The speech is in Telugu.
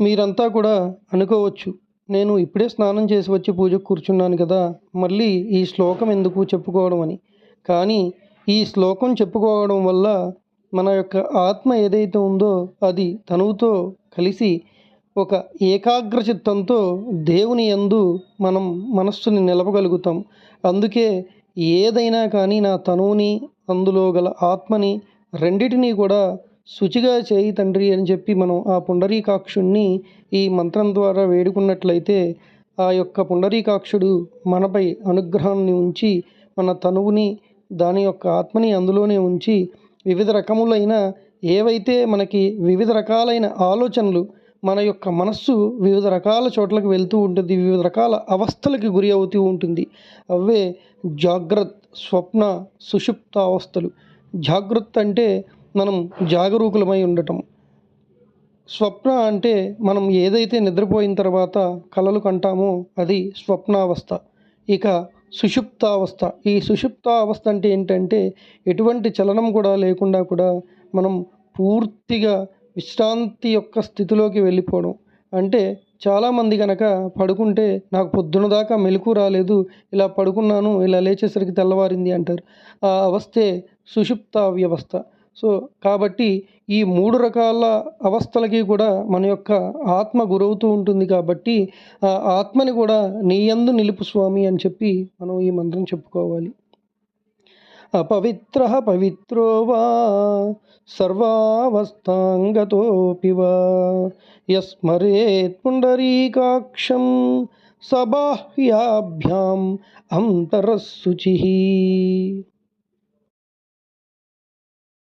మీరంతా కూడా అనుకోవచ్చు నేను ఇప్పుడే స్నానం చేసి వచ్చి పూజకు కూర్చున్నాను కదా మళ్ళీ ఈ శ్లోకం ఎందుకు చెప్పుకోవడం అని. కానీ ఈ శ్లోకం చెప్పుకోవడం వల్ల మన యొక్క ఆత్మ ఏదైతే ఉందో అది తనువుతో కలిసి ఒక ఏకాగ్ర చిత్తంతో దేవుని యందు మనం మనస్సుని నిలపగలుగుతాం. అందుకే ఏదైనా కానీ నా తనువుని అందులో గల ఆత్మని రెండిటినీ కూడా శుచిగా చేయి తండ్రి అని చెప్పి మనం ఆ పుండరీకాక్షుణ్ణి ఈ మంత్రం ద్వారా వేడుకున్నట్లయితే ఆ యొక్క పుండరీకాక్షుడు మనపై అనుగ్రహాన్ని ఉంచి మన తనువుని దాని యొక్క ఆత్మని అందులోనే ఉంచి వివిధ రకములైన ఏవైతే మనకి వివిధ రకాలైన ఆలోచనలు మన యొక్క మనస్సు వివిధ రకాల చోట్లకు వెళ్తూ ఉంటుంది వివిధ రకాల అవస్థలకి గురి అవుతూ ఉంటుంది. అవే జాగ్రత్త స్వప్న సుషుప్త అవస్థలు జాగ్రత్త అంటే మనం జాగరూకులమై ఉండటం. స్వప్న అంటే మనం ఏదైతే నిద్రపోయిన తర్వాత కలలు కంటామో అది స్వప్నావస్థ. ఇక సుషుప్తావస్థ. ఈ సుషుప్తావస్థ అంటే ఏంటంటే ఎటువంటి చలనం కూడా లేకుండా కూడా మనం పూర్తిగా విశ్రాంతి యొక్క స్థితిలోకి వెళ్ళిపోవడం. అంటే చాలామంది కనుక పడుకుంటే నాకు పొద్దున దాకా మెలకు రాలేదు ఇలా పడుకున్నాను ఇలా లేచేసరికి తెల్లవారింది అంటారు. ఆ అవస్థే సుషుప్త వ్యవస్థ సో కాబట్టి ఈ మూడు రకాల అవస్థలకి కూడా మన యొక్క ఆత్మ గురవుతూ ఉంటుంది కాబట్టి ఆ ఆత్మని కూడా నీయందు నిలుపు స్వామి అని చెప్పి మనం ఈ మంత్రం చెప్పుకోవాలి. అపవిత్ర పవిత్రో వా సర్వావస్థాంగతోపి వా యస్మరేత్ పుండరీకాక్షం సబాహ్యాభ్యాం అంతరశుచి